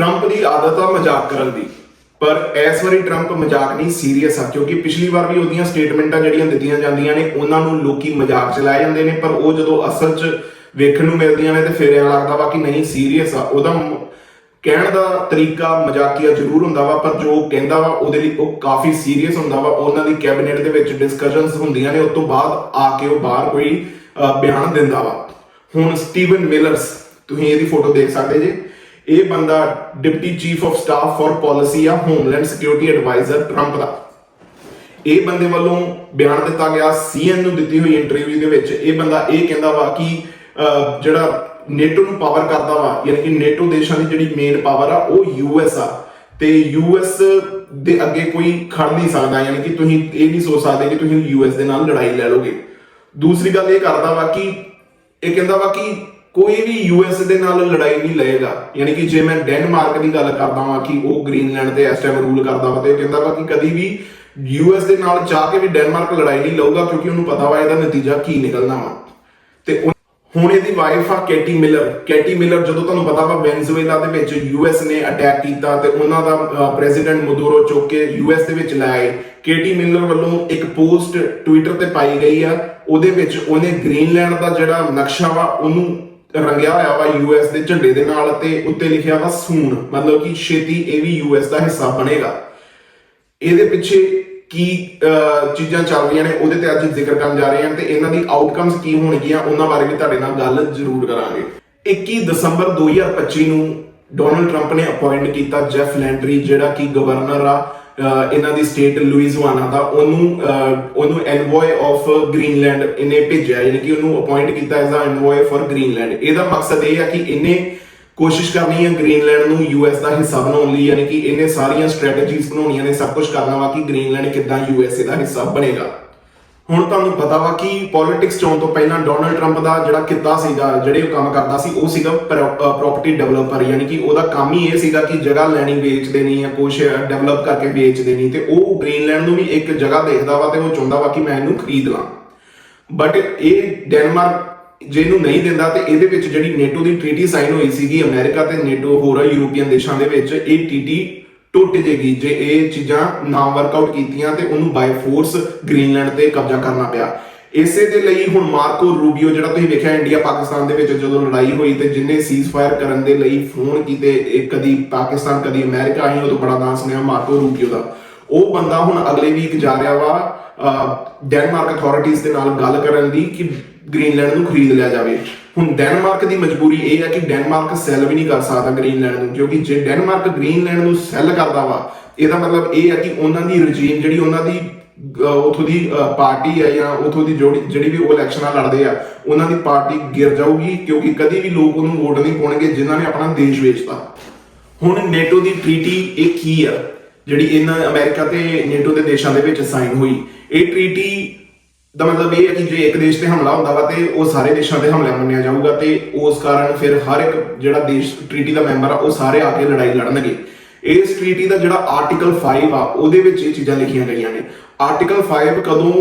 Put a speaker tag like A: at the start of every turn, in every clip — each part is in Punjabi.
A: ਟਰੰਪ ਦੀ ਆਦਤ ਆ ਮਜ਼ਾਕ ਕਰਨ ਦੀ। ਪਰ ਇਸ ਵਾਰੀ ਟਰੰਪ ਮਜ਼ਾਕ ਨਹੀਂ ਸੀਰੀਅਸ ਆ, ਕਿਉਂਕਿ ਪਿਛਲੀ ਵਾਰ ਵੀ ਉਹਦੀਆਂ ਸਟੇਟਮੈਂਟਾਂ ਜਿਹੜੀਆਂ ਦਿੱਤੀਆਂ ਜਾਂਦੀਆਂ ਨੇ, ਉਹਨਾਂ ਨੂੰ ਲੋਕੀ ਮਜ਼ਾਕ ਚ ਲੈ ਜਾਂਦੇ ਨੇ, ਪਰ ਉਹ ਜਦੋਂ ਅਸਲ 'ਚ ਵੇਖਣ ਨੂੰ ਮਿਲਦੀਆਂ ਨੇ ਤੇ ਫਿਰ ਇਹ ਲੱਗਦਾ ਵਾ ਕਿ ਨਹੀਂ ਸੀਰੀਅਸ ਆ। ਉਹਦਾ ਕਹਿਣ ਦਾ ਤਰੀਕਾ ਮਜ਼ਾਕੀਆ ਜ਼ਰੂਰ ਹੁੰਦਾ ਵਾ, ਪਰ ਜੋ ਕਹਿੰਦਾ ਵਾ, ਉਹਦੇ ਲਈ ਉਹ ਕਾਫੀ ਸੀਰੀਅਸ ਹੁੰਦਾ ਵਾ। ਉਹਨਾਂ ਦੀ ਕੈਬਨਿਟ ਦੇ ਵਿੱਚ ਡਿਸਕਸ਼ਨਸ ਹੁੰਦੀਆਂ ਨੇ, ਉਸ ਤੋਂ ਬਾਅਦ ਆ ਕੇ ਉਹ ਬਾਹਰ ਕੋਈ ਬਿਆਨ ਦਿੰਦਾ ਵਾ। ਹੁਣ ਸਟੀਵਨ ਮਿਲਰਸ ਤੁਸੀਂ ਇਹਦੀ ਫੋਟੋ ਦੇਖ ਸਕਦੇ ਜੇ? ਇਹ ਬੰਦਾ deputy chief of staff for policy ਆ ਹੋਮਲੈਂਡ ਸਿਕਿਉਰਿਟੀ ਐਡਵਾਈਜ਼ਰ ਟਰੰਪ ਦਾ। ਇਹ ਬੰਦੇ ਵੱਲੋਂ ਬਿਆਨ ਦਿੱਤਾ ਗਿਆ ਸੀਐਨ ਨੂੰ ਦਿੱਤੀ ਹੋਈ ਇੰਟਰਵਿਊ ਦੇ ਵਿੱਚ। ਇਹ ਬੰਦਾ ਇਹ ਕਹਿੰਦਾ ਵਾ ਕਿ ਜਿਹੜਾ ਨੇਟੋ ਨੂੰ ਪਾਵਰ ਕਰਦਾ ਵਾ, ਯਾਨੀ ਕਿ ਨੇਟੋ ਦੇਸ਼ਾਂ ਦੀ ਜਿਹੜੀ ਮੇਨ ਪਾਵਰ ਆ, ਉਹ ਯੂਐਸ ਆ। ਤੇ ਯੂਐਸ ਦੇ ਅੱਗੇ ਕੋਈ ਖੜ ਨਹੀਂ ਸਕਦਾ, ਯਾਨੀ ਕਿ ਤੁਸੀਂ ਇਹ ਨਹੀਂ ਸੋਚ ਸਕਦੇ ਕਿ ਤੁਸੀਂ ਯੂਐਸ ਦੇ ਨਾਲ ਲੜਾਈ ਲੈ ਲੋਗੇ। ਦੂਸਰੀ ਗੱਲ ਇਹ ਕਰਦਾ ਵਾ ਕਿ, ਇਹ ਕਹਿੰਦਾ ਵਾ ਕਿ ਕੋਈ ਵੀ ਯੂਐਸ ਦੇ ਨਾਲ ਲੜਾਈ ਨਹੀਂ ਲਏਗਾ। ਯਾਨੀ ਕਿ ਜੇ ਮੈਂ ਡੈਨਮਾਰਕ ਦੀ ਗੱਲ ਕਰਦਾ ਵਾਂ ਕਿ ਉਹ ਗ੍ਰੀਨਲੈਂਡ ਤੇ ਇਸ ਟਾਈਮ ਰੂਲ ਕਰਦਾ ਵਾ ਤੇ ਇਹ ਕਹਿੰਦਾ ਵਾ ਕਿ ਕਦੀ ਵੀ ਯੂਐਸ ਦੇ ਨਾਲ ਚਾਹ ਕੇ ਵੀ ਡੈਨਮਾਰਕ ਲੜਾਈ ਨਹੀਂ ਲਊਗਾ ਕਿਉਂਕਿ ਉਹਨੂੰ ਪਤਾ ਵਾ ਇਹਦਾ ਨਤੀਜਾ ਕੀ ਨਿਕਲਣਾ ਵਾ। ਤੇ ਹੁਣ ਇਹਦੀ ਵਾਈਫ ਆ ਕੈਟੀ ਮਿਲਰ ਕੈਟੀ ਮਿਲਰ ਜਦੋਂ ਤੁਹਾਨੂੰ ਪਤਾ ਵਾ ਵੈਨਜ਼ੂਏਲਾ ਦੇ ਵਿੱਚ ਯੂਐਸ ਨੇ ਅਟੈਕ ਕੀਤਾ ਤੇ ਉਹਨਾਂ ਦਾ ਪ੍ਰੈਜ਼ੀਡੈਂਟ ਮਦੂਰੋ ਚੁੱਕ ਕੇ ਯੂਐਸ ਦੇ ਵਿੱਚ ਲੈ ਆਏ। ਕੈਟੀ ਮਿਲਰ ਵੱਲੋਂ ਇੱਕ ਪੋਸਟ ਟਵਿੱਟਰ ਤੇ ਪਾਈ ਗਈ ਆ। ਉਹਦੇ ਵਿੱਚ ਉਹਨੇ ਗ੍ਰੀਨਲੈਂਡ ਦਾ ਜਿਹੜਾ ਨਕਸ਼ਾ ਵਾ ਉਹਨੂੰ ਰੰਗਿਆ ਹੋਇਆ ਵਾ ਯੂਐਸ ਦੇ ਝੰਡੇ ਦੇ ਨਾਲ ਤੇ ਉੱਤੇ ਲਿਖਿਆ ਵਾ ਸੂਨ। ਮਤਲਬ ਕਿ ਛੇਤੀ ਇਹ ਵੀ ਯੂਐਸ ਦਾ ਹਿੱਸਾ ਬਣੇਗਾ। ਇਹਦੇ ਪਿੱਛੇ ਕੀ ਚੀਜ਼ਾਂ ਚੱਲ ਰਹੀਆਂ ਨੇ, ਉਹਦੇ ਤੇ ਅੱਜ ਜ਼ਿਕਰ ਕਰਨ ਜਾ ਰਹੇ ਹਾਂ ਤੇ ਇਹਨਾਂ ਦੀ ਆਊਟਕਮਸ ਕੀ ਹੋਣਗੀਆਂ, ਉਹਨਾਂ ਬਾਰੇ ਵੀ ਤੁਹਾਡੇ ਨਾਲ ਗੱਲ ਜ਼ਰੂਰ ਕਰਾਂਗੇ। 21 ਦਸੰਬਰ 2025 ਨੂੰ ਡੋਨਲਡ ਟਰੰਪ ਨੇ ਅਪਾਇੰਟ ਕੀਤਾ ਜੈਫ ਲੈਂਡਰੀ ਜਿਹੜਾ ਕਿ ਗਵਰਨਰ ਆ। ਇਹਨਾਂ ਦੀ ਸਟੇਟ ਲੁਈਜ਼ਵਾਨਾ ਦਾ, ਉਹਨੂੰ ਉਹਨੂੰ ਐਨਵੋਏ ਆਫ ਗ੍ਰੀਨਲੈਂਡ ਇਹਨੇ ਭੇਜਿਆ, ਯਾਨੀ ਕਿ ਉਹਨੂੰ ਅਪਾਇੰਟ ਕੀਤਾ as a envoy for Greenland ਇਹਦਾ ਮਕਸਦ ਇਹ ਹੈ ਕਿ ਇਹਨੇ ਕੋਸ਼ਿਸ਼ ਕਰਨੀ ਹੈ ਗ੍ਰੀਨਲੈਂਡ ਨੂੰ ਯੂਐਸ ਦਾ ਹਿੱਸਾ ਬਣਾਉਣ ਲਈ, ਯਾਨੀ ਕਿ ਇਹਨੇ ਸਾਰੀਆਂ ਸਟ੍ਰੈਟਜੀਜ਼ ਬਣਾਉਣੀਆਂ ਨੇ, ਸਭ ਕੁਝ ਕਰਨਾ ਵਾ ਕਿ ਗ੍ਰੀਨਲੈਂਡ ਕਿੱਦਾਂ ਯੂਐਸਏ ਦਾ ਹਿੱਸਾ ਬਣੇਗਾ। ਹੁਣ ਤੁਹਾਨੂੰ ਪਤਾ ਵਾ ਕਿ ਪੋਲਿਟਿਕਸ ਚੋਂ ਤੋਂ ਪਹਿਲਾਂ ਡੋਨਲਡ ਟਰੰਪ ਦਾ ਜਿਹੜਾ ਕਿੱਤਾ ਸੀਗਾ, ਜਿਹੜੇ ਉਹ ਕੰਮ ਕਰਦਾ ਸੀ, ਉਹ ਸੀਗਾ ਪ੍ਰਾਪਰਟੀ ਡਿਵੈਲਪਰ ਯਾਨੀ ਕਿ ਉਹਦਾ ਕੰਮ ਹੀ ਇਹ ਸੀਗਾ ਕਿ ਜਗ੍ਹਾ ਲੈਣੀ ਵੇਚ ਦੇਣੀ ਜਾਂ ਕੁਝ ਡਿਵੈਲਪ ਕਰਕੇ ਵੇਚ ਦੇਣੀ ਤੇ ਉਹ ਗ੍ਰੀਨਲੈਂਡ ਨੂੰ ਵੀ ਇੱਕ ਜਗ੍ਹਾ ਦੇਖਦਾ ਵਾ ਤੇ ਉਹ ਚਾਹੁੰਦਾ ਵਾ ਕਿ ਮੈਂ ਇਹਨੂੰ ਖਰੀਦ ਲਾਂ। ਬਟ ਇਹ ਡੈਨਮਾਰਕ ਜੇ ਇਹਨੂੰ ਨਹੀਂ ਦਿੰਦਾ ਤੇ ਇਹਦੇ ਵਿੱਚ ਜਿਹੜੀ ਨੇਟੋ ਦੀ ਟ੍ਰੀਟੀ ਸਾਈਨ ਹੋਈ ਸੀਗੀ ਅਮਰੀਕਾ ਤੇ ਨੇਟੋ ਹੋਰ ਯੂਰੋਪੀਅਨ ਦੇਸ਼ਾਂ ਦੇ ਵਿੱਚ, ਇਹ ਟੀਟੀ ਟੁੱਟ ਜੇਗੀ ਜੇ ਇਹ ਚੀਜ਼ਾਂ ਨਾ ਵਰਕਆਊਟ ਕੀਤੀਆਂ ਤੇ ਉਹਨੂੰ ਬਾਈ ਫੋਰਸ ਗ੍ਰੀਨਲੈਂਡ ਤੇ ਕਬਜ਼ਾ ਕਰਨਾ ਪਿਆ। ਇਸੇ ਦੇ ਲਈ ਹੁਣ ਮਾਰਕੋ ਰੂਬੀਓ, ਜਿਹੜਾ ਤੁਸੀਂ ਵੇਖਿਆ ਇੰਡੀਆ ਪਾਕਿਸਤਾਨ ਦੇ ਵਿੱਚ ਜਦੋਂ ਲੜਾਈ ਹੋਈ ਤੇ ਜਿੰਨੇ ਸੀਜ਼ਫਾਇਰ ਕਰਨ ਦੇ ਲਈ ਫੋਨ ਕੀਤੇ ਕਦੀ ਪਾਕਿਸਤਾਨ, ਕਦੀ ਅਮਰੀਕਾ ਆਈ ਤੋਂ ਬੜਾ ਨਾਂ ਸੁਣਿਆ ਮਾਰਕੋ ਰੂਬੀਓ ਦਾ। ਉਹ ਬੰਦਾ ਹੁਣ ਅਗਲੇ ਵੀਕ ਜਾ ਰਿਹਾ ਵਾ ਡੈਨਮਾਰਕ ਅਥਾਰਟੀਆਂ ਦੇ ਨਾਲ ਗੱਲ ਕਰਨ ਦੀ ਕਿ ਗ੍ਰੀਨਲੈਂਡ ਨੂੰ ਖਰੀਦ ਲਿਆ ਜਾਵੇ। ਹੁਣ ਡੈਨਮਾਰਕ ਦੀ ਮਜਬੂਰੀ ਇਹ ਹੈ ਕਿ ਡੈਨਮਾਰਕ ਸੈੱਲ ਵੀ ਨਹੀਂ ਕਰ ਸਕਦਾ ਗ੍ਰੀਨਲੈਂਡ ਨੂੰ, ਕਿਉਂਕਿ ਜੇ ਡੈਨਮਾਰਕ ਗ੍ਰੀਨਲੈਂਡ ਨੂੰ ਸੈੱਲ ਕਰਦਾ ਵਾ, ਇਹਦਾ ਮਤਲਬ ਇਹ ਹੈ ਕਿ ਉਹਨਾਂ ਦੀ ਰਜੀਮ ਜਿਹੜੀ ਉਹਨਾਂ ਦੀ ਉਥੋਂ ਦੀ ਪਾਰਟੀ ਹੈ ਜਾਂ ਉਥੋਂ ਦੀ ਜਿਹੜੀ ਵੀ ਉਹ ਇਲੈਕਸ਼ਨਾਂ ਲੜਦੇ ਆ, ਉਹਨਾਂ ਦੀ ਪਾਰਟੀ ਗਿਰ ਜਾਊਗੀ, ਕਿਉਂਕਿ ਕਦੀ ਵੀ ਲੋਕ ਉਹਨੂੰ ਵੋਟ ਨਹੀਂ ਪਾਉਣਗੇ ਜਿਨ੍ਹਾਂ ਨੇ ਆਪਣਾ ਦੇਸ਼ ਵੇਚਤਾ। ਹੁਣ ਨੇਟੋ ਦੀ ਟ੍ਰੀਟੀ ਇਹ ਕੀ ਆ? ਜਿਹੜੀ ਇਹਨਾਂ ਅਮਰੀਕਾ ਤੇ ਨੇਟੋ ਦੇ ਦੇਸ਼ਾਂ ਦੇ ਵਿੱਚ ਸਾਈਨ ਹੋਈ, ਇਹ ਟ੍ਰੀਟੀ ਦਾ ਮਤਲਬ ਇਹ ਹੈ ਕਿ ਜੇ ਇੱਕ ਦੇਸ਼ ਤੇ ਹਮਲਾ ਹੁੰਦਾ ਵਾ ਤੇ ਉਹ ਸਾਰੇ ਦੇਸ਼ਾਂ ਤੇ ਹਮਲਾ ਮੰਨਿਆ ਜਾਊਗਾ ਤੇ ਉਸ ਕਾਰਨ ਫਿਰ ਹਰ ਇੱਕ ਜਿਹੜਾ ਦੇਸ਼ ਟ੍ਰੀਟੀ ਦਾ ਮੈਂਬਰ ਆ, ਉਹ ਸਾਰੇ ਆ ਕੇ ਲੜਾਈ ਲੜਨਗੇ। ਇਸ ਟ੍ਰੀਟੀ ਦਾ ਜਿਹੜਾ ਆਰਟੀਕਲ 5 ਆ, ਉਹਦੇ ਵਿੱਚ ਇਹ ਚੀਜ਼ਾਂ ਲਿਖੀਆਂ ਗਈਆਂ ਨੇ। ਆਰਟੀਕਲ 5 ਕਦੋਂ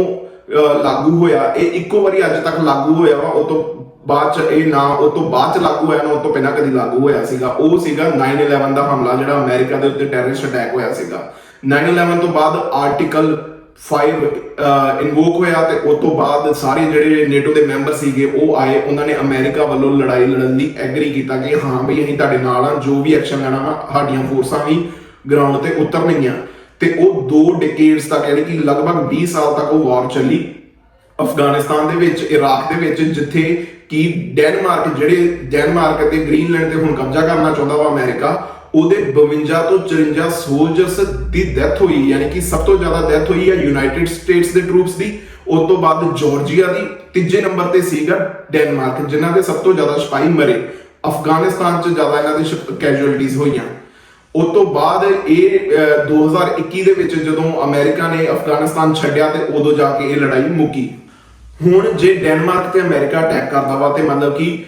A: ਲਾਗੂ ਹੋਇਆ, ਇਹ ਇੱਕੋ ਵਾਰੀ ਅੱਜ ਤੱਕ ਲਾਗੂ ਹੋਇਆ ਵਾ, ਉਹ ਤੋਂ ਬਾਅਦ ਚ ਇਹ ਨਾ, ਉਹ ਤੋਂ ਬਾਅਦ ਚ ਲਾਗੂ ਹੋਇਆ, ਨਾ ਉਹ ਤੋਂ ਪਹਿਲਾਂ ਕਦੀ ਲਾਗੂ ਹੋਇਆ ਸੀਗਾ। ਉਹ ਸੀਗਾ 9/11 ਦਾ ਹਮਲਾ ਜਿਹੜਾ ਅਮਰੀਕਾ ਦੇ ਉੱਤੇ ਟੈਰਰਿਸਟ ਅਟੈਕ ਹੋਇਆ ਸੀਗਾ। 9/11 ਤੋਂ ਬਾਅਦ ਆਰਟੀਕਲ 5 ਇਨਵੋਕ uh, ਹੋਇਆ ਤੇ ਉਸ ਤੋਂ ਬਾਅਦ ਸਾਰੇ ਜਿਹੜੇ ਨੇਟੋ ਦੇ ਮੈਂਬਰ ਸੀਗੇ, ਉਹ ਆਏ। ਉਹਨਾਂ ਨੇ ਅਮਰੀਕਾ ਵੱਲੋਂ ਲੜਾਈ ਲੜਨ ਦੀ ਐਗਰੀ ਕੀਤਾ ਕਿ ਹਾਂ ਬਈ ਅਸੀਂ ਤੁਹਾਡੇ ਨਾਲ ਆ, ਜੋ ਵੀ ਐਕਸ਼ਨ ਲੈਣਾ ਵਾ, ਸਾਡੀਆਂ ਫੋਰਸਾਂ ਵੀ ਗਰਾਊਂਡ ਤੇ ਉਤਰਨਗੀਆਂ। ਤੇ ਉਹ ਦੋ ਡਿਕੇਡਸ ਤੱਕ, ਯਾਨੀ ਕਿ ਲਗਭਗ 20 ਸਾਲ ਤੱਕ ਉਹ ਵਾਰ ਚੱਲੀ। ਅਫਗਾਨਿਸਤਾਨ ਦੇ ਵਿੱਚ, ਇਰਾਕ ਦੇ ਵਿੱਚ, ਜਿੱਥੇ ਕਿ ਡੈਨਮਾਰਕ ਜਿਹੜੇ ਡੈਨਮਾਰਕ ਅਤੇ ਗ੍ਰੀਨਲੈਂਡ ਤੇ ਹੁਣ ਕਬਜ਼ਾ ਕਰਨਾ ਚਾਹੁੰਦਾ ਵਾ ਅਮਰੀਕਾ ਉਹਦੇ 52 ਤੋਂ 54 ਸੋਲਜਰਸ ਦੀ ਡੈਥ ਹੋਈ ਯਾਨੀ ਕਿ ਸਭ ਤੋਂ ਜ਼ਿਆਦਾ ਡੈਥ ਹੋਈ ਹੈ ਯੂਨਾਈਟਿਡ ਸਟੇਟਸ ਦੇ ਟਰੂਪਸ ਦੀ। ਉਸ ਤੋਂ ਬਾਅਦ ਜਾਰਜੀਆ ਦੀ ਤੀਜੇ ਨੰਬਰ ਤੇ ਸੀਗਾ ਡੈਨਮਾਰਕ ਜਿਨ੍ਹਾਂ ਦੇ ਸਭ ਤੋਂ ਜ਼ਿਆਦਾ ਸਿਪਾਹੀ ਮਰੇ। ਅਫਗਾਨਿਸਤਾਨ 'ਚ ਜ਼ਿਆਦਾ ਇਹਨਾਂ ਦੇ ਕੈਜੂਅਲਟੀਜ਼ ਹੋਈਆਂ। ਉਸ ਤੋਂ ਬਾਅਦ ਇਹ ਅਹ, 2021 ਦੇ ਵਿੱਚ ਜਦੋਂ ਅਮਰੀਕਾ ਨੇ ਅਫਗਾਨਿਸਤਾਨ ਛੱਡਿਆ ਤੇ ਉਦੋਂ ਜਾ ਕੇ ਇਹ ਲੜਾਈ ਮੁੱਕੀ। ਹੁਣ ਜੇ ਡੈਨਮਾਰਕ ਤੇ ਅਮਰੀਕਾ ਅਟੈਕ ਕਰਦਾ ਵਾ ਤੇ ਮਤਲਬ ਕਿ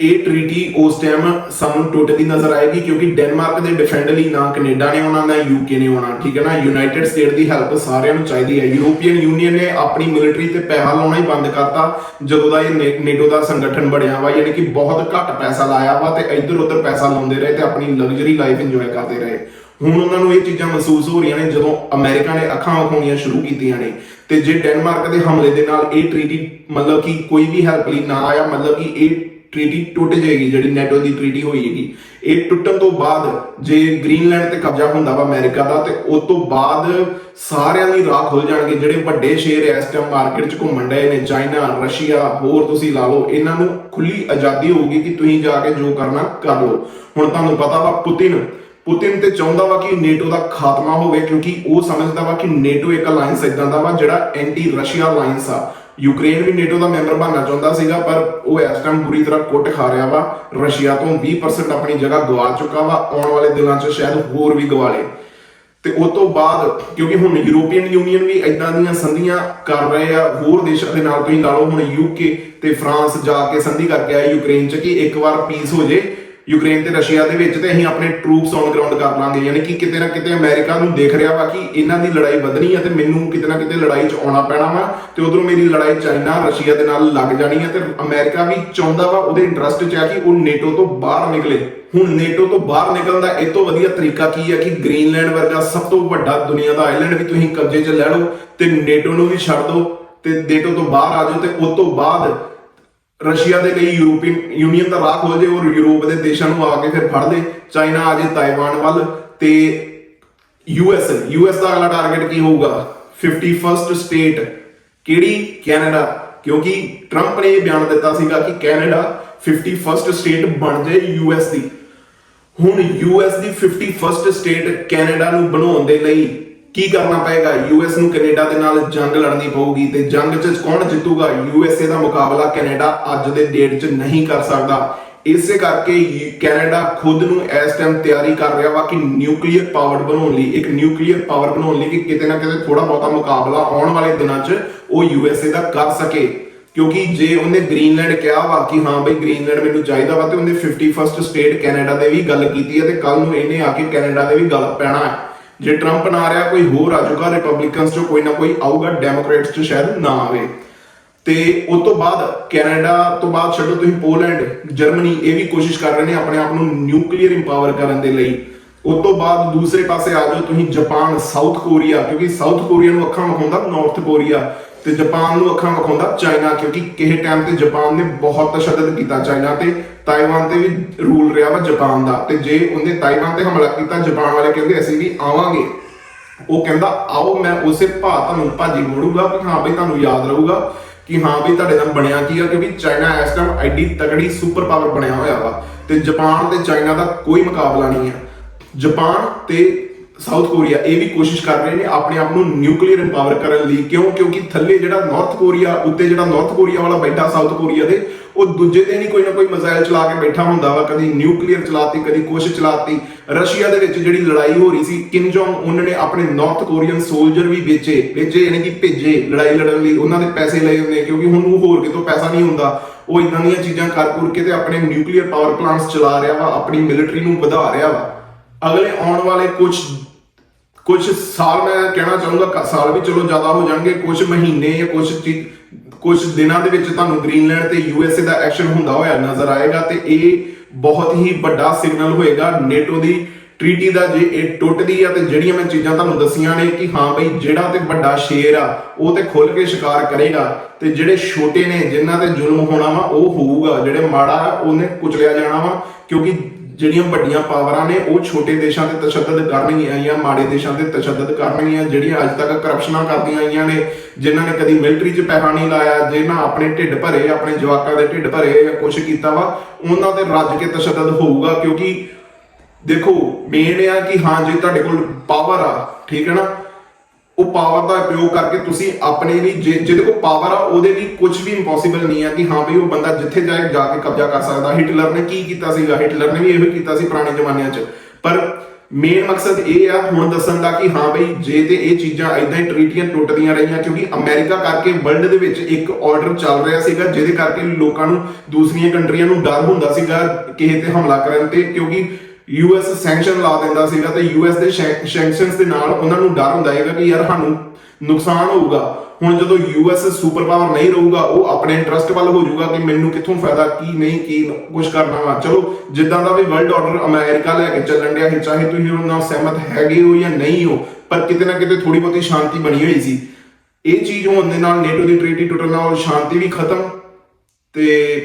A: ਇਹ ਟ੍ਰੀਟੀ ਉਸ ਟਾਈਮ ਸਾਨੂੰ ਟੁੱਟਦੀ ਨਜ਼ਰ ਆਏਗੀ ਕਿਉਂਕਿ ਡੈਨਮਾਰਕ ਦੇ ਡਿਫੈਂਡ ਲਈ ਨਾ ਕੈਨੇਡਾ ਨੇ ਆਉਣਾ, ਨਾ ਯੂਕੇ ਨੇ ਆਉਣਾ, ਠੀਕ ਹੈ ਨਾ? ਯੂਨਾਈਟਿਡ ਸਟੇਟ ਦੀ ਹੈਲਪ ਸਾਰਿਆਂ ਨੂੰ ਚਾਹੀਦੀ ਹੈ। ਯੂਰੋਪੀਅਨ ਯੂਨੀਅਨ ਨੇ ਆਪਣੀ ਮਿਲਟਰੀ ਤੇ ਪੈਸਾ ਲਾਉਣਾ ਹੀ ਬੰਦ ਕਰਤਾ ਜਦੋਂ ਦਾ ਇਹ ਨੇਟੋ ਦਾ ਸੰਗਠਨ ਬਣਿਆ ਵਾ, ਯਾਨੀ ਕਿ ਬਹੁਤ ਘੱਟ ਪੈਸਾ ਲਾਇਆ ਵਾ ਤੇ ਇੱਧਰ ਉੱਧਰ ਪੈਸਾ ਲਾਉਂਦੇ ਰਹੇ ਤੇ ਆਪਣੀ ਲਗਜ਼ਰੀ ਲਾਈਫ ਇੰਜੋਏ ਕਰਦੇ ਰਹੇ। ਹੁਣ ਉਹਨਾਂ ਨੂੰ ਇਹ ਚੀਜ਼ਾਂ ਮਹਿਸੂਸ ਹੋ ਰਹੀਆਂ ਨੇ ਜਦੋਂ ਅਮਰੀਕਾ ਨੇ ਅੱਖਾਂ ਵਿਖਾਉਣੀਆਂ ਸ਼ੁਰੂ ਕੀਤੀਆਂ ਨੇ। ਤੇ ਜੇ ਡੈਨਮਾਰਕ ਦੇ ਹਮਲੇ ਦੇ ਨਾਲ ਇਹ ਟ੍ਰੀਟੀ ਮਤਲਬ ਕਿ ਕੋਈ ਵੀ ਹੈਲਪ ਲਈ ਨਾ ਆਇਆ, ਮਤਲਬ ਕਿ ਇਹ ਟ੍ਰੀਟੀ ਟੁੱਟ ਜਾਏਗੀ, ਜਿਹੜੀ ਨੈਟੋ ਦੀ ਟ੍ਰੀਟੀ ਹੋਈ ਹੈਗੀ, ਇਹ ਟੁੱਟਣ ਤੋਂ ਬਾਅਦ ਜੇ ਗ੍ਰੀਨਲੈਂਡ ਤੇ ਕਬਜ਼ਾ ਹੁੰਦਾ ਵਾ ਅਮਰੀਕਾ ਦਾ, ਤੇ ਉਸ ਤੋਂ ਬਾਅਦ ਸਾਰਿਆਂ ਦੀ ਰਾਹ ਖੁੱਲ ਜਾਣਗੇ, ਜਿਹੜੇ ਵੱਡੇ ਸ਼ੇਅਰ ਇਸ ਟਾਈਮ ਮਾਰਕੀਟ 'ਚ ਘੁੰਮਣ ਡਏ ਨੇ, ਚਾਈਨਾ, ਰਸ਼ੀਆ, ਹੋਰ ਤੁਸੀਂ ਲਾ ਲਓ, ਇਹਨਾਂ ਨੂੰ ਖੁੱਲੀ ਆਜ਼ਾਦੀ ਹੋਊਗੀ ਕਿ ਤੁਸੀਂ ਜਾ ਕੇ ਜੋ ਕਰਨਾ ਕਰ ਲਓ। ਹੁਣ ਤੁਹਾਨੂੰ ਪਤਾ ਵਾ ਪੁਤਿਨ ਪੁਤਿਨ ਤੇ ਚਾਹੁੰਦਾ ਵਾ ਕਿ ਨੇਟੋ ਦਾ ਖਾਤਮਾ ਹੋਵੇ, ਕਿਉਂਕਿ ਉਹ ਸਮਝਦਾ ਵਾ ਕਿ ਨੇਟੋ ਇੱਕ ਅਲਾਈਅੰਸ ਇਦਾਂ ਦਾ ਵਾ ਜਿਹੜਾ ਐਂਟੀ ਰਸ਼ੀਆ ਅਲਾਈਅੰਸ ਆ। ਯੂਕਰੇਨ ਵੀ ਨੇਟੋ ਦਾ ਮੈਂਬਰ ਬਣਨਾ ਚਾਹੁੰਦਾ ਸੀਗਾ, ਪਰ ਉਹ ਇਸ ਟਾਈਮ ਬੁਰੀ ਤਰ੍ਹਾਂ ਕੁੱਟ ਖਾ ਰਿਹਾ ਵਾ। ਰਸ਼ੀਆ ਤੋਂ 20% ਆਪਣੀ ਜਗ੍ਹਾ ਗਵਾ ਚੁੱਕਾ ਵਾ, ਆਉਣ ਵਾਲੇ ਦਿਨਾਂ 'ਚ ਸ਼ਾਇਦ ਹੋਰ ਵੀ ਗਵਾ ਲੇ। ਤੇ ਉਸ ਤੋਂ ਬਾਅਦ, ਕਿਉਂਕਿ ਹੁਣ ਯੂਰੋਪੀਅਨ ਯੂਨੀਅਨ ਵੀ ਇਦਾਂ ਦੀਆਂ ਸੰਧੀਆਂ ਕਰ ਰਹੇ ਆ, ਹੋਰ ਦੇਸ਼ਾਂ ਦੇ ਨਾਲ ਤੁਸੀਂ ਲਾ ਲਓ ਹੁਣ ਯੂਕੇ ਤੇ ਫਰਾਂਸ ਜਾ ਕੇ ਸੰਧੀ ਕਰਕੇ ਆਏ ਯੂਕਰੇਨ 'ਚ ਕਿ ਇੱਕ ਵਾਰ ਪੀਸ ਹੋ ਜੇ। ਯੂਕਰੇਨ ਤੇ ਰਸ਼ੀਆ ਦੇ ਵਿੱਚ ਤੇ ਅਸੀਂ ਆਪਣੇ ਟਰੂਪਸ ਔਨ ਗਰਾਊਂਡ ਕਰ ਲਾਂਗੇ। ਯਾਨੀ ਕਿ ਕਿਤੇ ਨਾ ਕਿਤੇ ਅਮਰੀਕਾ ਨੂੰ ਦੇਖ ਰਿਹਾ ਵਾ ਕਿ ਇਹਨਾਂ ਦੀ ਲੜਾਈ ਵਧਣੀ ਹੈ ਤੇ ਮੈਨੂੰ ਕਿਤੇ ਨਾ ਕਿਤੇ ਲੜਾਈ 'ਚ ਆਉਣਾ ਪੈਣਾ ਵਾ ਤੇ ਉਧਰੋਂ ਮੇਰੀ ਲੜਾਈ ਚਾਈਨਾ, ਰਸ਼ੀਆ ਦੇ ਨਾਲ ਲੱਗ ਜਾਣੀ ਹੈ ਤੇ ਅਮਰੀਕਾ ਵੀ ਚਾਹੁੰਦਾ ਵਾ, ਉਹਦੇ ਇੰਟਰਸਟ 'ਚ ਆ ਕਿ ਉਹ ਨੇਟੋ ਤੋਂ ਬਾਹਰ ਨਿਕਲੇ। ਹੁਣ ਨੇਟੋ ਤੋਂ ਬਾਹਰ ਨਿਕਲਣ ਦਾ ਇਹ ਤੋਂ ਵਧੀਆ ਤਰੀਕਾ ਕੀ ਹੈ ਕਿ ਗ੍ਰੀਨਲੈਂਡ ਵਰਗਾ ਸਭ ਤੋਂ ਵੱਡਾ ਦੁਨੀਆ ਦਾ ਆਈਲੈਂਡ ਵੀ ਤੁਸੀਂ ਕਬਜ਼ੇ 'ਚ ਲੈ ਲਓ ਤੇ ਨੇਟੋ ਨੂੰ ਵੀ ਛੱਡ ਦਿਓ ਤੇ ਨੇਟੋ ਤੋਂ ਬਾਹਰ ਆ ਜਾਓ ਤੇ ਉਸ ਤੋਂ ਬਾਅਦ ਰਸ਼ੀਆ ਦੇ ਲਈ ਯੂਰੋਪੀਅਨ ਯੂਨੀਅਨ ਦਾ ਰਾਹ ਖੋਲ ਜੇ ਉਹ ਯੂਰਪ ਦੇ ਦੇਸ਼ਾਂ ਨੂੰ ਆ ਕੇ ਫਿਰ ਫੜ ਲੇ ਚਾਈਨਾ ਆ ਜੇ ਤਾਈਵਾਨ ਵੱਲ ਤੇ ਯੂਐਸ ਯੂਐਸ ਦਾ ਅਗਲਾ ਟਾਰਗੇਟ ਕੀ ਹੋਊਗਾ? 51st ਸਟੇਟ ਕਿਹੜੀ? ਕੈਨੇਡਾ। ਕਿਉਂਕਿ ਟਰੰਪ ਨੇ ਇਹ ਬਿਆਨ ਦਿੱਤਾ ਸੀਗਾ ਕਿ ਕੈਨੇਡਾ 51st ਸਟੇਟ ਬਣ ਜਾਏ ਯੂਐਸ ਦੀ। ਹੁਣ ਯੂਐਸ ਦੀ 51st ਸਟੇਟ ਕੈਨੇਡਾ ਨੂੰ ਬਣਾਉਣ ਦੇ ਲਈ ਕੀ ਕਰਨਾ ਪਏਗਾ? ਯੂਐਸ ਨੂੰ ਕੈਨੇਡਾ ਦੇ ਨਾਲ ਜੰਗ ਲੜਨੀ ਪਊਗੀ ਤੇ ਜੰਗ 'ਚ ਕੌਣ ਜਿੱਤੂਗਾ? ਯੂਐਸਏ ਦਾ ਮੁਕਾਬਲਾ ਕੈਨੇਡਾ ਅੱਜ ਦੇ ਡੇਟ 'ਚ ਨਹੀਂ ਕਰ ਸਕਦਾ। ਇਸੇ ਕਰਕੇ ਯੂ- ਕੈਨੇਡਾ ਖੁਦ ਨੂੰ ਇਸ ਟਾਈਮ ਤਿਆਰੀ ਕਰ ਰਿਹਾ ਵਾ ਕਿ ਨਿਊਕਲੀਅਰ ਪਾਵਰ ਬਣਾਉਣ ਲਈ, ਇੱਕ ਨਿਊਕਲੀਅਰ ਪਾਵਰ ਬਣਾਉਣ ਲਈ ਕਿ ਕਿਤੇ ਨਾ ਕਿਤੇ ਥੋੜਾ ਬਹੁਤਾ ਮੁਕਾਬਲਾ ਆਉਣ ਵਾਲੇ ਦਿਨਾਂ 'ਚ ਉਹ ਯੂਐਸਏ ਦਾ ਕਰ ਸਕੇ। ਕਿਉਂਕਿ ਜੇ ਉਹਨੇ ਗ੍ਰੀਨਲੈਂਡ ਕਿਹਾ ਵਾ ਕਿ ਹਾਂ ਬਈ ਗ੍ਰੀਨਲੈਂਡ ਮੈਨੂੰ ਚਾਹੀਦਾ ਵਾ ਤੇ ਉਹਨੇ 51st ਸਟੇਟ ਕੈਨੇਡਾ ਦੇ ਵੀ ਗੱਲ ਕੀਤੀ ਹੈ ਤੇ ਕੱਲ ਨੂੰ ਇਹਨੇ ਆ ਕੇ ਕੈਨੇਡਾ ਦੇ ਵੀ ਗੱਲ ਪੈਣਾ ਹੈ। ਜੇ ਟਰੰਪ ਨਾ ਰਿਹਾ, ਕੋਈ ਹੋਰ ਆ ਜਾਊਗਾ ਰਿਪਬਲਿਕਨਸ ਚੋਂ, ਕੋਈ ਨਾ ਕੋਈ ਆਊਗਾ ਡੈਮੋਕ੍ਰੇਟਸ ਚੋਂ ਸ਼ਾਇਦ ਨਾ ਆਵੇ। ਤੇ ਉਸ ਤੋਂ ਬਾਅਦ ਕੈਨੇਡਾ ਤੋਂ ਬਾਅਦ ਛੱਡੋ ਤੁਸੀਂ ਪੋਲੈਂਡ ਜਰਮਨੀ ਇਹ ਵੀ ਕੋਸ਼ਿਸ਼ ਕਰ ਰਹੇ ਨੇ ਆਪਣੇ ਆਪ ਨੂੰ ਨਿਊਕਲੀਅਰ ਇੰਪਾਵਰ ਕਰਨ ਦੇ ਲਈ। ਉਸ ਤੋਂ ਬਾਅਦ ਦੂਸਰੇ ਪਾਸੇ ਆ ਜਾਓ ਤੁਸੀਂ ਜਾਪਾਨ ਸਾਊਥ ਕੋਰੀਆ ਕਿਉਂਕਿ ਸਾਊਥ ਕੋਰੀਆ ਨੂੰ ਅੱਖਾਂ ਵਿਖਾਉਂਦਾ ਨਾਰਥ ਕੋਰੀਆ ਤੇ ਜਾਪਾਨ ਨੂੰ ਅੱਖਾਂ ਵਿਖਾਉਂਦਾ ਚਾਈਨਾ, ਕਿਉਂਕਿ ਕਿਸੇ ਟਾਈਮ ਤੇ ਜਾਪਾਨ ਨੇ ਬਹੁਤ ਤਸ਼ੱਦਦ ਕੀਤਾ ਚਾਈਨਾ ਤੇ, ਤਾਈਵਾਨ ਤੇ ਵੀ ਰੂਲ ਰਿਹਾ ਵਾ ਜਾਪਾਨ ਦਾ। ਤੇ ਜੇ ਉਹਨੇ ਤਾਈਵਾਨ ਤੇ ਹਮਲਾ ਕੀਤਾ, ਜਾਪਾਨ ਵਾਲੇ ਕਹਿੰਦੇ ਅਸੀਂ ਵੀ ਆਵਾਂਗੇ। ਉਹ ਕਹਿੰਦਾ, ਆਓ, ਮੈਂ ਉਸੇ ਭਾ ਤੁਹਾਨੂੰ, ਭਾਜੀ ਮੋੜੂਗਾ ਕਿ ਹਾਂ ਬਈ ਤੁਹਾਨੂੰ ਯਾਦ ਰਹੂਗਾ ਕਿ ਹਾਂ ਬਈ ਤੁਹਾਡੇ ਨਾਲ ਬਣਿਆ ਕੀ ਆ, ਕਿਉਂਕਿ ਚਾਈਨਾ ਇਸ ਟਾਈਮ ਐਡੀ ਤਗੜੀ ਸੁਪਰ ਪਾਵਰ ਬਣਿਆ ਹੋਇਆ ਵਾ। ਤੇ ਜਾਪਾਨ ਤੇ ਚਾਈਨਾ ਦਾ ਕੋਈ ਮੁਕਾਬਲਾ ਨਹੀਂ ਆ। ਜਾਪਾਨ ਤੇ ਸਾਊਥ ਕੋਰੀਆ ਇਹ ਵੀ ਕੋਸ਼ਿਸ਼ ਕਰ ਰਹੇ ਨੇ ਆਪਣੇ ਆਪ ਨੂੰ ਨਿਊਕਲੀਅਰ ਇੰਪਾਵਰ ਕਰਨ ਲਈ। ਕਿਉਂ? ਕਿਉਂਕਿ ਥੱਲੇ ਜਿਹੜਾ ਨਾਰਥ ਕੋਰੀਆ ਉੱਤੇ ਜਿਹੜਾ ਨਾਰਥ ਕੋਰੀਆ ਵਾਲਾ ਬੈਠਾ ਸਾਊਥ ਕੋਰੀਆ ਦੇ, ਉਹ ਦੂਜੇ ਦਿਨ ਹੀ ਕੋਈ ਨਾ ਕੋਈ ਮਿਜ਼ਾਈਲ ਚਲਾ ਕੇ ਬੈਠਾ ਹੁੰਦਾ ਵਾ, ਕਦੀ ਨਿਊਕਲੀਅਰ ਚਲਾਤੀ, ਕਦੀ ਕੁਛ ਚਲਾਤੀ। ਰਸ਼ੀਆ ਦੇ ਵਿੱਚ ਜਿਹੜੀ ਲੜਾਈ ਹੋ ਰਹੀ ਸੀ ਕਿਮ ਜੋਂਗ ਉਹਨਾਂ ਨੇ ਆਪਣੇ ਨਾਰਥ ਕੋਰੀਅਨ ਸੋਲਜਰ ਵੀ ਵੇਚੇ ਵੇਚੇ ਯਾਨੀ ਕਿ ਭੇਜੇ ਲੜਾਈ ਲੜਨ ਲਈ। ਉਹਨਾਂ ਦੇ ਪੈਸੇ ਲਏ ਹੁੰਦੇ ਕਿਉਂਕਿ ਹੁਣ ਉਹ ਹੋਰ ਕਿਤੋਂ ਪੈਸਾ ਨਹੀਂ ਹੁੰਦਾ। ਉਹ ਇਦਾਂ ਦੀਆਂ ਚੀਜ਼ਾਂ ਕਰ ਕੁਰ ਕੇ ਤੇ ਆਪਣੇ ਨਿਊਕਲੀਅਰ ਪਾਵਰ ਪਲਾਂਟਸ ਚਲਾ ਰਿਹਾ ਵਾ, ਆਪਣੀ ਮਿਲਟਰੀ ਨੂੰ ਵਧਾ ਰਿਹਾ ਵਾ। ਅਗਲੇ ਆਉਣ ਵਾਲੇ ਕੁਝ ਕੁਝ ਸਾਲ ਮੈਂ ਕਹਿਣਾ ਚਾਹੂੰਗਾ ਸਾਲ ਵੀ ਚਲੋ ਜ਼ਿਆਦਾ ਹੋ ਜਾਣਗੇ ਕੁਝ ਮਹੀਨੇ ਜਾਂ ਕੁਝ ਕੁਝ ਦਿਨਾਂ ਦੇ ਵਿੱਚ ਤੁਹਾਨੂੰ ਗ੍ਰੀਨਲੈਂਡ ਤੇ ਯੂਐਸਏ ਦਾ ਐਕਸ਼ਨ ਹੁੰਦਾ ਹੋਇਆ ਨਜ਼ਰ ਆਏਗਾ ਤੇ ਇਹ ਬਹੁਤ ਹੀ ਵੱਡਾ ਸਿਗਨਲ ਹੋਏਗਾ ਨੇਟੋ ਦੀ ਟ੍ਰੀਟੀ ਦਾ ਜੇ ਇਹ ਟੁੱਟਦੀ ਆ ਤੇ ਜਿਹੜੀਆਂ ਮੈਂ ਚੀਜ਼ਾਂ ਤੁਹਾਨੂੰ ਦੱਸੀਆਂ ਨੇ ਕਿ ਹਾਂ ਬਈ ਜਿਹੜਾ ਤੇ ਵੱਡਾ ਸ਼ੇਰ ਆ, ਉਹ ਤੇ ਖੁੱਲ ਕੇ ਸ਼ਿਕਾਰ ਕਰੇਗਾ ਤੇ ਜਿਹੜੇ ਛੋਟੇ ਨੇ, ਜਿਨ੍ਹਾਂ ਤੇ ਜ਼ੁਲਮ ਹੋਣਾ ਵਾ, ਉਹ ਹੋਊਗਾ, ਜਿਹੜੇ ਮਾੜਾ ਆ, ਉਹਨੇ ਕੁਚਲਿਆ ਜਾਣਾ ਵਾ ਕਿਉਂਕਿ ਜਿਹੜੀਆਂ ਵੱਡੀਆਂ ਪਾਵਰਾਂ ਨੇ, ਉਹ ਛੋਟੇ ਦੇਸ਼ਾਂ ਤੇ ਤਸ਼ੱਦਦ ਕਰਨਗੀਆਂ ਜਾਂ ਮਾੜੇ ਦੇਸ਼ਾਂ ਤੇ ਤਸ਼ੱਦਦ ਕਰਨਗੀਆਂ, ਜਿਹੜੀਆਂ ਅੱਜ ਤੱਕ ਕਰਪਸ਼ਨਾਂ ਕਰਦੀਆਂ ਆਈਆਂ ਨੇ, ਜਿਨ੍ਹਾਂ ਨੇ ਕਦੀ ਮਿਲਟਰੀ 'ਚ ਪੈਸਾ ਨਹੀਂ ਲਾਇਆ, ਜਿਨ੍ਹਾਂ ਆਪਣੇ ਢਿੱਡ ਭਰੇ, ਆਪਣੇ ਜਵਾਕਾਂ ਦੇ ਢਿੱਡ ਭਰੇ ਜਾਂ ਕੁਝ ਕੀਤਾ ਵਾ, ਉਹਨਾਂ ਤੇ ਰੱਜ ਕੇ ਤਸ਼ੱਦਦ ਹੋਊਗਾ, ਕਿਉਂਕਿ ਦੇਖੋ ਮੇਨ ਆ ਕਿ ਹਾਂ, ਜੇ ਤੁਹਾਡੇ ਕੋਲ ਪਾਵਰ ਆ, ਠੀਕ ਹੈ ਨਾ ਉਹ ਪਾਵਰ ਦਾ ਉਪਯੋਗ ਕਰਕੇ ਤੁਸੀਂ ਆਪਣੇ ਲਈ ਜਿਹਦੇ ਕੋਲ ਪਾਵਰ ਆ, ਉਹਦੇ ਲਈ ਕੁਝ ਵੀ ਇੰਪੋਸੀਬਲ ਨਹੀਂ ਆ ਕਿ ਹਾਂ ਬਈ ਉਹ ਬੰਦਾ ਜਿੱਥੇ ਜਾਏ ਜਾ ਕੇ ਕਬਜ਼ਾ ਕਰ ਸਕਦਾ। ਹਿਟਲਰ ਨੇ ਕੀ ਕੀਤਾ ਸੀਗਾ? ਹਿਟਲਰ ਨੇ ਵੀ ਇਹੋ ਕੀਤਾ ਸੀ ਪੁਰਾਣੇ ਜ਼ਮਾਨਿਆਂ 'ਚ। ਪਰ ਮੇਨ ਮਕਸਦ ਇਹ ਆ ਹੁਣ ਦੱਸਣ ਦਾ ਕਿ ਹਾਂ ਬਈ ਜੇ ਤੇ ਇਹ ਚੀਜ਼ਾਂ ਇਦਾਂ ਹੀ ਟ੍ਰੀਟੀਆਂ ਟੁੱਟਦੀਆਂ ਰਹੀਆਂ, ਕਿਉਂਕਿ ਅਮਰੀਕਾ ਕਰਕੇ ਵਰਲਡ ਦੇ ਵਿੱਚ ਇੱਕ ਆਰਡਰ ਚੱਲ ਰਿਹਾ ਸੀਗਾ, ਜਿਹਦੇ ਕਰਕੇ ਲੋਕਾਂ ਨੂੰ ਦੂਸਰੀਆਂ ਕੰਟਰੀਆਂ ਨੂੰ ਡਰ ਹੁੰਦਾ ਸੀਗਾ, ਕਿਸੇ ਤੇ ਹਮਲਾ ਕਰਨ ਤੇ, ਕਿਉਂਕਿ ਯੂਐਸ ਸੈਂਕਸ਼ਨ ਲਾ ਦਿੰਦਾ ਸੀਗਾ ਤੇ ਯੂਐਸ ਦੇ ਸੈਂਕਸ਼ਨਸ ਦੇ ਨਾਲ ਉਹਨਾਂ ਨੂੰ ਡਰ ਹੁੰਦਾ ਹੈਗਾ ਕਿ ਯਾਰ ਸਾਨੂੰ ਨੁਕਸਾਨ ਹੋਊਗਾ। ਹੁਣ ਜਦੋਂ ਯੂਐਸ ਸੁਪਰ ਪਾਵਰ ਨਹੀਂ ਰਹੂਗਾ, ਉਹ ਆਪਣੇ ਇੰਟਰਸਟ ਵੱਲ ਹੋ ਜਾਊਗਾ ਕਿ ਮੈਨੂੰ ਕਿੱਥੋਂ ਫਾਇਦਾ, ਕੀ ਨਹੀਂ, ਕੀ ਕੁਝ ਕਰਨਾ ਵਾ। ਚਲੋ, ਜਿੱਦਾਂ ਦਾ ਵੀ ਵਰਲਡ ਆਰਡਰ ਅਮਰੀਕਾ ਲੈ ਕੇ ਚੱਲਣ ਡਿਆ ਹੈ ਚਾਹੇ ਤੁਸੀਂ ਉਹਨਾਂ ਨਾਲ ਸਹਿਮਤ ਹੈਗੇ ਹੋ ਜਾਂ ਨਹੀਂ ਹੋ, ਪਰ ਕਿਤੇ ਨਾ ਕਿਤੇ ਥੋੜੀ ਬਹੁਤੀ ਸ਼ਾਂਤੀ ਬਣੀ ਹੋਈ ਸੀ। ਇਹ ਚੀਜ਼ ਹੋਣ ਦੇ ਨਾਲ ਨੇਟੋ ਦੀ ਟ੍ਰੀਟੀ ਟੁੱਟਣ ਨਾਲ ਸ਼ਾਂਤੀ ਵੀ ਖਤਮ ਤੇ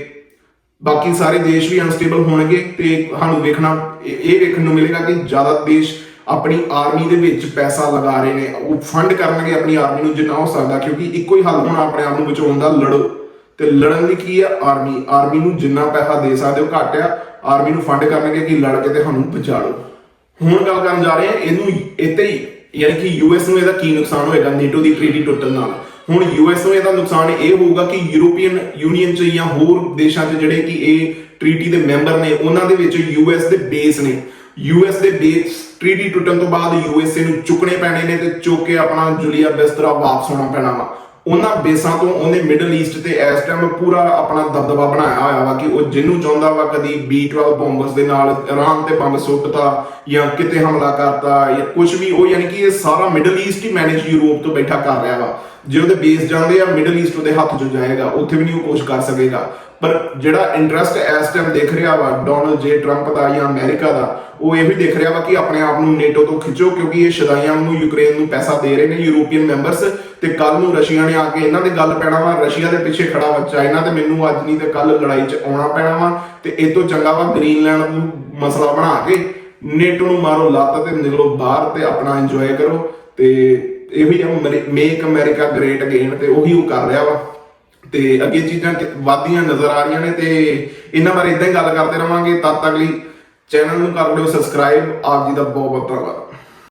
A: ਬਾਕੀ ਸਾਰੇ ਦੇਸ਼ ਵੀ ਅਨਸਟੇਬਲ ਹੋਣਗੇ ਤੇ ਸਾਨੂੰ ਵੇਖਣਾ, ਇਹ ਵੇਖਣ ਨੂੰ ਮਿਲੇਗਾ ਕਿ ਜ਼ਿਆਦਾ ਦੇਸ਼ ਆਪਣੀ ਆਰਮੀ ਦੇ ਵਿੱਚ ਪੈਸਾ ਲਗਾ ਰਹੇ ਨੇ, ਉਹ ਫੰਡ ਕਰਨਗੇ ਆਪਣੀ ਆਰਮੀ ਨੂੰ ਜਿੰਨਾ ਹੋ ਸਕਦਾ, ਕਿਉਂਕਿ ਇੱਕੋ ਹੀ ਹੱਲ ਹੋਣਾ ਆਪਣੇ ਆਪ ਨੂੰ ਬਚਾਉਣ ਦਾ ਲੜੋ। ਤੇ ਲੜਨ ਲਈ ਕੀ ਆ? ਆਰਮੀ ਆਰਮੀ ਨੂੰ ਜਿੰਨਾ ਪੈਸਾ ਦੇ ਸਕਦੇ ਹੋ ਘੱਟ ਆ ਆਰਮੀ ਨੂੰ ਫੰਡ ਕਰਨਗੇ ਕਿ ਲੜ ਕੇ ਤੇ ਸਾਨੂੰ ਬਚਾ ਲਓ ਹੁਣ ਗੱਲ ਕਰਨ ਜਾ ਰਹੇ ਹਾਂ, ਇਹਨੂੰ ਇੱਥੇ ਹੀ, ਯਾਨੀ ਕਿ ਯੂਐਸ ਨੂੰ ਇਹਦਾ ਕੀ ਨੁਕਸਾਨ ਹੋਏਗਾ ਨੇਟੋ ਦੀ ਟ੍ਰੀਟੀ ਟੁੱਟਣ ਨਾਲ। ਹੁਣ ਯੂਐਸ ਨੂੰ ਇਹਦਾ ਨੁਕਸਾਨ ਇਹ ਹੋਊਗਾ ਕਿ ਯੂਰੋਪੀਅਨ ਯੂਨੀਅਨ ਚ ਜਾਂ ਹੋਰ ਦੇਸ਼ਾਂ ਚ ਜਿਹੜੇ ਕਿ ਇਹ ਟ੍ਰੀਟੀ ਦੇ ਮੈਂਬਰ ਨੇ, ਉਹਨਾਂ ਦੇ ਵਿੱਚ ਯੂਐਸ ਦੇ ਬੇਸ ਨੇ। ਯੂਐਸ ਦੇ ਬੇਸ ਟ੍ਰੀਟੀ ਟੁੱਟਣ ਤੋਂ ਬਾਅਦ ਯੂਐਸਏ ਨੂੰ ਚੁੱਕਣੇ ਪੈਣੇ ਨੇ ਤੇ ਚੁੱਕ ਕੇ ਆਪਣਾ ਜੁਲੀਆ ਬਿਸਤਰਾ ਵਾਪਸ ਹੋਣਾ ਪੈਣਾ ਵਾ। ਉਹਨਾਂ ਬੇਸਾਂ ਤੋਂ ਉਹਨੇ ਮਿਡਲ ਈਸਟ ਤੇ ਇਸ ਟਾਈਮ ਪੂਰਾ ਆਪਣਾ ਦਬਦਬਾ ਬਣਾਇਆ ਹੋਇਆ ਵਾ ਕਿ ਉਹ ਜਿਹਨੂੰ ਚਾਹੁੰਦਾ ਵਾ ਕਦੀ B12 ਬੰਬਰਸ ਦੇ ਨਾਲ ਇਰਾਨ ਤੇ ਬੰਬ ਸੁੱਟਤਾ ਜਾਂ ਕਿਤੇ ਹਮਲਾ ਕਰਤਾ ਜਾਂ ਕੁਝ ਵੀ, ਉਹ ਯਾਨੀ ਕਿ ਇਹ ਸਾਰਾ ਮਿਡਲ ਈਸਟ ਹੀ ਮੈਨੇਜ ਯੂਰਪ ਤੋਂ ਬੈਠਾ ਕਰ ਰਿਹਾ ਵਾ। ਜੇ ਉਹਦੇ ਬੇਸ ਜਾਂਦੇ ਆ ਮਿਡਲ ਈਸਟ ਉਹਦੇ ਹੱਥ 'ਚ ਜਾਏਗਾ, ਉੱਥੇ ਵੀ ਨਹੀਂ ਉਹ ਕੁਝ ਕਰ ਸਕੇਗਾ। ਪਰ ਜਿਹੜਾ ਇੰਟਰਸਟ ਇਸ ਟਾਈਮ ਦੇਖ ਰਿਹਾ ਵਾ ਡੋਨਲਡ ਜੇ ਟਰੰਪ ਦਾ ਜਾਂ ਅਮਰੀਕਾ ਦਾ, ਉਹ ਇਹ ਵੀ ਦੇਖ ਰਿਹਾ ਵਾ ਕਿ ਆਪਣੇ ਆਪ ਨੂੰ ਨੇਟੋ ਤੋਂ ਖਿੱਚੋ, ਕਿਉਂਕਿ ਇਹ ਸ਼ਦਾਈਆਂ ਨੂੰ ਯੂਕਰੇਨ ਨੂੰ ਪੈਸਾ ਦੇ ਰਹੇ ਨੇ ਯੂਰੋਪੀਅਨ ਮੈਂਬਰਸ ਤੇ ਕੱਲ ਨੂੰ ਰਸ਼ੀਆ ਨੇ ਆ ਕੇ ਇਹਨਾਂ ਦੇ ਗੱਲ ਪੈਣਾ ਵਾ, ਰਸ਼ੀਆ ਦੇ ਪਿੱਛੇ ਖੜਾ ਵਾ, ਚਾਈਨਾ ਤੇ ਮੈਨੂੰ ਅੱਜ ਨਹੀਂ ਤੇ ਕੱਲ ਲੜਾਈ 'ਚ ਆਉਣਾ ਪੈਣਾ ਵਾ ਤੇ ਇਹ ਤੋਂ ਚੰਗਾ ਵਾ ਗ੍ਰੀਨਲੈਂਡ ਨੂੰ ਮਸਲਾ ਬਣਾ ਕੇ ਨੇਟੋ ਨੂੰ ਮਾਰੋ ਲੱਤ ਤੇ ਨਿਕਲੋ ਬਾਹਰ ਤੇ ਆਪਣਾ ਇੰਜੋਏ ਕਰੋ ਤੇ ਇਹੋ ਹੀ ਮੇਕ ਅਮਰੀਕਾ ਗ੍ਰੇਟ ਅਗੇਨ ਤੇ ਉਹੀ ਉਹ ਕਰ ਰਿਹਾ ਵਾ। ਤੇ ਅੱਗੇ ਚੀਜ਼ਾਂ ਕਿ- ਵੱਧਦੀਆਂ ਨਜ਼ਰ ਆ ਰਹੀਆਂ ਨੇ ਤੇ ਇਹਨਾਂ ਬਾਰੇ ਇਦਾਂ ਹੀ ਗੱਲ ਕਰਦੇ ਰਵਾਂਗੇ। ਤਦ ਤੱਕ ਲਈ ਚੈਨਲ ਨੂੰ ਕਰ ਲਿਓ ਸਬਸਕ੍ਰਾਈਬ ਆਪ ਜੀ ਦਾ ਬਹੁਤ ਬਹੁਤ ਧੰਨਵਾਦ।